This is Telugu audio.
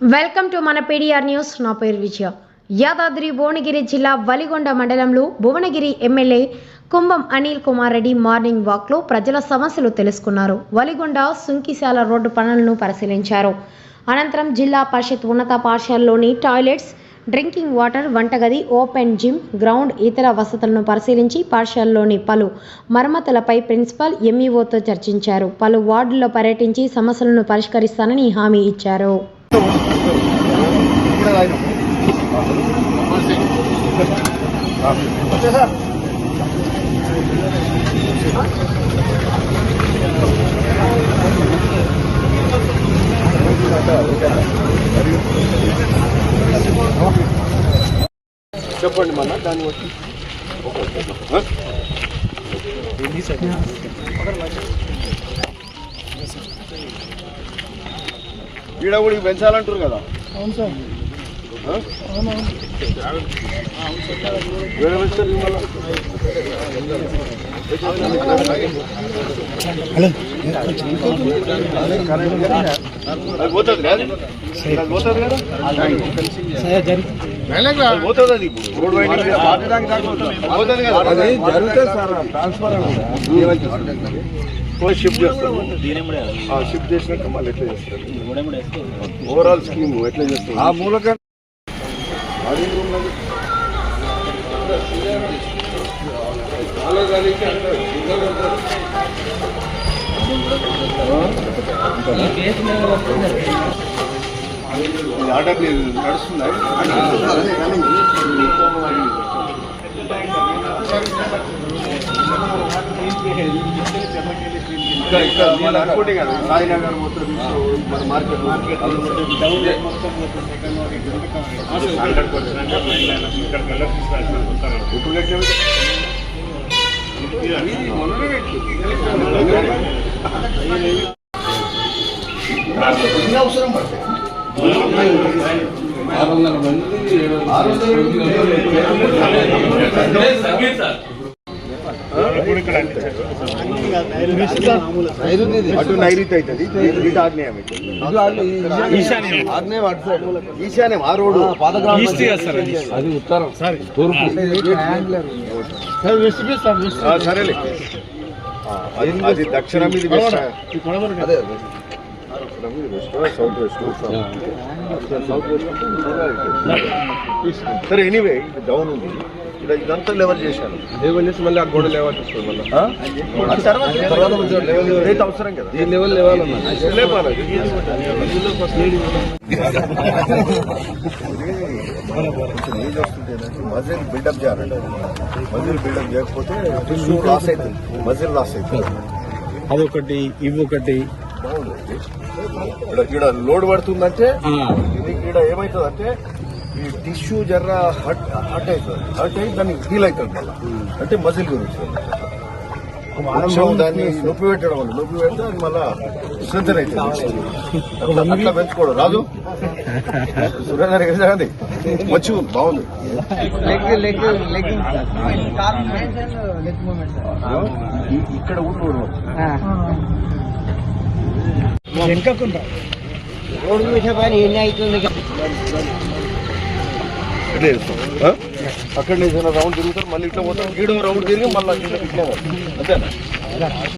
వెల్కమ్ టు మన పీడిఆర్ న్యూస్. నా పేరు విజయ. యాదాద్రి భువనగిరి జిల్లా వలిగొండ మండలంలో భువనగిరి ఎమ్మెల్యే కుంభం అనిల్ కుమార్ రెడ్డి మార్నింగ్ వాక్లో ప్రజల సమస్యలు తెలుసుకున్నారు. వలిగొండ సుంకిశాల రోడ్డు పనులను పరిశీలించారు. అనంతరం జిల్లా పరిషత్ ఉన్నత పాఠశాలలోని టాయిలెట్స్ డ్రింకింగ్ వాటర్ వంటగది ఓపెన్ జిమ్ గ్రౌండ్ ఇతర వసతులను పరిశీలించి పాఠశాలలోని పలు మరమ్మతులపై ప్రిన్సిపల్ ఎంఈఓతో చర్చించారు. పలు వార్డుల్లో పర్యటించి సమస్యలను పరిష్కరిస్తానని హామీ ఇచ్చారు. చెప్పండి మన దాన్ని వచ్చి ఈడ కూడా పెంచాలంటారు కదా? అవును సార్. పోతుంది కదా? అది పోతుంది కదా? అది పోతుంది అది ఇప్పుడు. రోడ్ వైండింగ్ పోతుంది. కదా? అది జరుగుతుంది సార్ ట్రాన్స్ఫర్ షిఫ్ట్ చేస్తాము షిఫ్ట్ చేసినాక మళ్ళీ ఎట్లా చేస్తారు? ఓవరాల్ స్కీమ్ ఎట్లా చేస్తారు? ఆ మూలక ఆర్డర్ నడుస్తుందా? అనుకోండి కదా. సాయినగర్ మొత్తం మన మార్కెట్ మార్కెట్ ఇప్పుడు కట్టిన మొన్ననే కట్టి అవసరం పడుతుంది ఆరు వందల మంది అటు నైరుతి అవుతుంది. ఇటు ఆగ్నేయం అవుతుంది. ఆగ్నేయం. అటు సైడ్. ఈశాన్యం ఆ రోడ్డు. అది. ఉత్తరం. తూర్పు. సరేలే. అది దక్షిణం ఇది అదే సరే ఎనీవే డౌన్ ఉంది. ఇక్కడ ఇదంతా లెవెల్ చేశాను లెవెల్ చేసి మళ్ళీ ఆ గోడ లెవెల్ వస్తుంది మళ్ళీ. ఆ? అది తర్వాత తర్వాత కొంచెం లెవెల్ ఇదైతే అవసరం కదా. ఈ లెవెల్ లెవెల్ మజిల్ బిల్డప్ చేయాలండి. మజిల్ బిల్డప్ చేయకపోతే లాస్ అవుతుంది. మజిల్ లాస్ అవుతుంది. అదొకటి ఇవి ఒకటి ఇక్కడ లోడ్ పడుతుందంటే ఇది ఇక్కడ ఏమవుతుందంటే ఈ టిష్యూ జర్ర హట్ హట్ అవుతుంది హట్ అయి దాన్ని హీల్ అవుతుంది మళ్ళీ. అంటే మజిల్ గురించి. దాన్ని నొప్పి పెట్టడం వల్ల నొప్పి పెడితే అది మళ్ళా స్ట్రెంత్ అవుతుంది అట్లా పెంచుకోవడం. రాదు సురేందర్ గారి మంచి బాగుంది. ఇక్కడ కూడా రోడ్డు వెనకకుండా ఇట్లా చేస్తాం. అక్కడ నుంచి రౌండ్ తిరుగుతారు మళ్ళీ ఇట్లా పోతాం గీడ రౌండ్ తిరిగి మళ్ళీ ఇట్లా ఇట్లా అంతేనా?